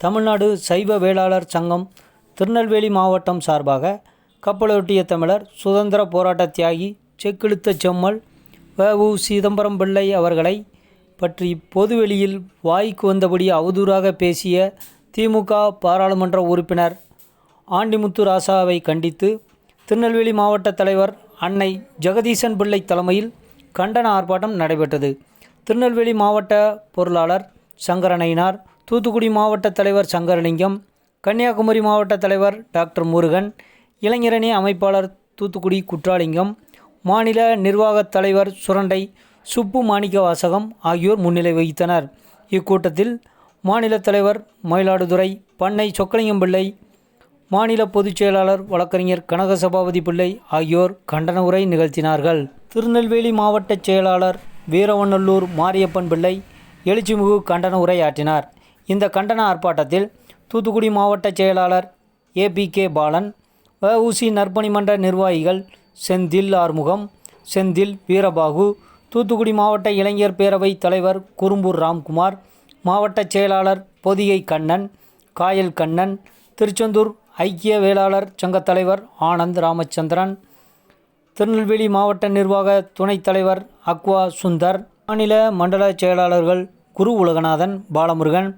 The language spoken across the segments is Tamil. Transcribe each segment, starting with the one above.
தமிழ்நாடு சைவ வேளாளர் சங்கம் திருநெல்வேலி மாவட்டம் சார்பாக கப்பலொட்டிய தமிழர் சுதந்திர போராட்ட தியாகி செக்கிழுத்த செம்மல் வ. உ. சிதம்பரம் பிள்ளை அவர்களை பற்றி பொதுவெளியில் வாய்க்கு வந்தபடி அவதூறாக பேசிய திமுக பாராளுமன்ற உறுப்பினர் ஆண்டிமுத்து ராசாவை கண்டித்து திருநெல்வேலி மாவட்ட தலைவர் அன்னை ஜெகதீசன் பிள்ளை தலைமையில் கண்டன ஆர்ப்பாட்டம் நடைபெற்றது. திருநெல்வேலி மாவட்ட பொருளாளர் சங்கரனைனார் தூத்துக்குடி மாவட்ட தலைவர் சங்கரலிங்கம் கன்னியாகுமரி மாவட்ட தலைவர் டாக்டர் முருகன் இளைஞரணி அமைப்பாளர் தூத்துக்குடி குற்றாலிங்கம் மாநில நிர்வாகத் தலைவர் சுரண்டை சுப்பு மாணிக்க வாசகம் ஆகியோர் முன்னிலை வகித்தனர். இக்கூட்டத்தில் மாநில தலைவர் மயிலாடுதுறை பண்ணை சொக்கலிங்கம் பிள்ளை மாநில பொதுச் செயலாளர் வழக்கறிஞர் கனக சபாபதி பிள்ளை ஆகியோர் கண்டன உரை நிகழ்த்தினார்கள். திருநெல்வேலி மாவட்ட செயலாளர் வீரவநல்லூர் மாரியப்பன் பிள்ளை எழுச்சிமிகு கண்டன உரையாற்றினார். இந்த கண்டன ஆர்ப்பாட்டத்தில் தூத்துக்குடி மாவட்ட செயலாளர் ஏபி கே பாலன் வஉசி நற்பணி மன்ற நிர்வாகிகள் செந்தில் ஆறுமுகம் செந்தில் வீரபாகு தூத்துக்குடி மாவட்ட இளைஞர் பேரவை தலைவர் குறும்பூர் ராம்குமார் மாவட்ட செயலாளர் பொதிகை கண்ணன் காயல் கண்ணன் திருச்செந்தூர் ஐக்கிய வேளாளர் சங்கத் தலைவர் ஆனந்த் ராமச்சந்திரன் திருநெல்வேலி மாவட்ட நிர்வாக துணைத் தலைவர் அக்வா சுந்தர் மாநில மண்டல செயலாளர்கள் குரு உலகநாதன் பாலமுருகன்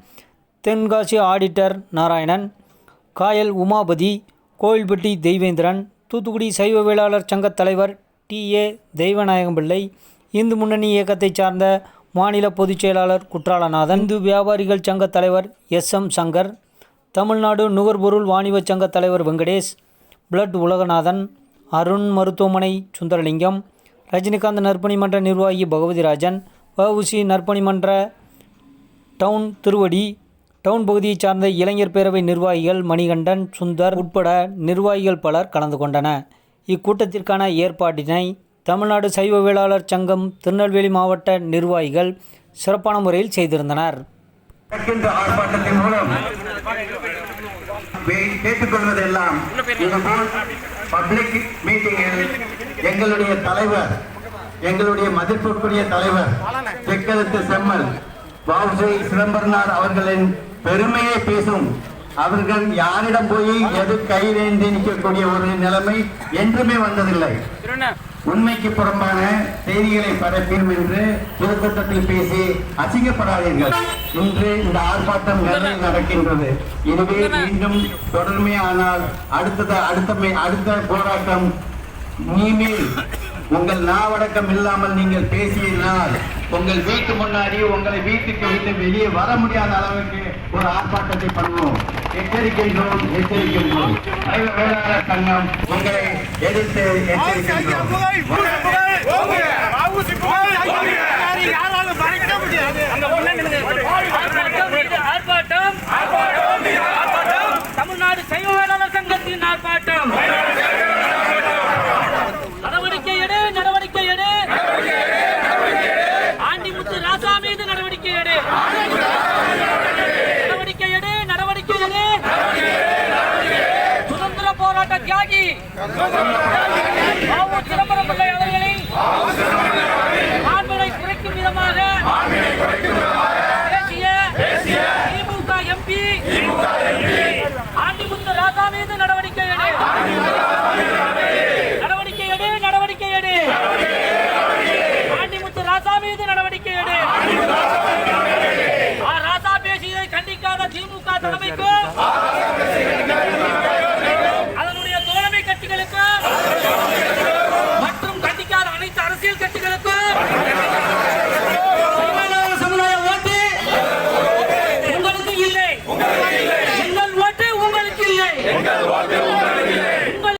தென்காசி ஆடிட்டர் நாராயணன் காயல் உமாபதி கோவில்பட்டி தெய்வேந்திரன் தூத்துக்குடி சைவ வேளாளர் சங்கத் தலைவர் டி. ஏ. தெய்வநாயகம்பிள்ளை இந்து முன்னணி இயக்கத்தைச் சார்ந்த மாநில பொதுச் செயலாளர் குற்றாலநாதன் இந்து வியாபாரிகள் சங்கத் தலைவர் எஸ். எம். சங்கர் தமிழ்நாடு நுகர்பொருள் வாணிப சங்கத் தலைவர் வெங்கடேஷ் பிளட் உலகநாதன் அருண் மருத்துவமனை சுந்தரலிங்கம் ரஜினிகாந்த் நற்பணி மன்ற நிர்வாகி பகவதிராஜன் வஉசி நற்பணி மன்ற டவுன் திருவடி டவுன் பகுதியைச் சார்ந்த இளைஞர் பேரவை நிர்வாகிகள் மணிகண்டன் சுந்தர் உட்பட நிர்வாகிகள் பலர் கலந்து கொண்டனர். இக்கூட்டத்திற்கான ஏற்பாட்டினை தமிழ்நாடு சைவ வேளாளர் சங்கம் திருநெல்வேலி மாவட்ட நிர்வாகிகள் சிறப்பான முறையில் செய்திருந்தனர். கேட்டுக்கொள்வதெல்லாம் பப்ளிக் மீட்டிங்கில் எங்களுடைய தலைவர் எங்களுடைய மதிப்புக்குரிய தலைவர் செம்மல். வாவுசி சிதம்பரனார் அவர்களின் பெருமையை பேசும். அவர்கள் யாரிடம் போய் எது கை வேண்டி நிற்கக்கூடிய ஒரு நிலைமை என்றுமே வந்ததில்லை. உண்மைக்கு புறம்பான செய்திகளை பரப்பியும் என்று பொதுக்கூட்டத்தில் பேசி அசிங்கப்படாதீர்கள். இன்று இந்த ஆர்ப்பாட்டம் நடக்கின்றது. இதுவே மீண்டும் தொடர்மையானால் அடுத்தது அடுத்த மே- அடுத்த போராட்டம். இனிமேல் உங்கள் நாவடக்கம் இல்லாமல் நீங்கள் பேசினால் உங்கள் வீட்டு முன்னாடி உங்களை வீட்டுக்கு விட்டு வெளியே வர முடியாத அளவுக்கு ஒரு ஆர்ப்பாட்டத்தை பண்ணுவோம். எச்சரிக்கின்றோம் எச்சரிக்கின்றோம் தங்கம் சங்கம் உங்களை எதிர்த்து எச்சரிக்கின்றோம் நடவடிக்கை எடு சுதந்திர போராட்ட தியாகி பாபு Thank you.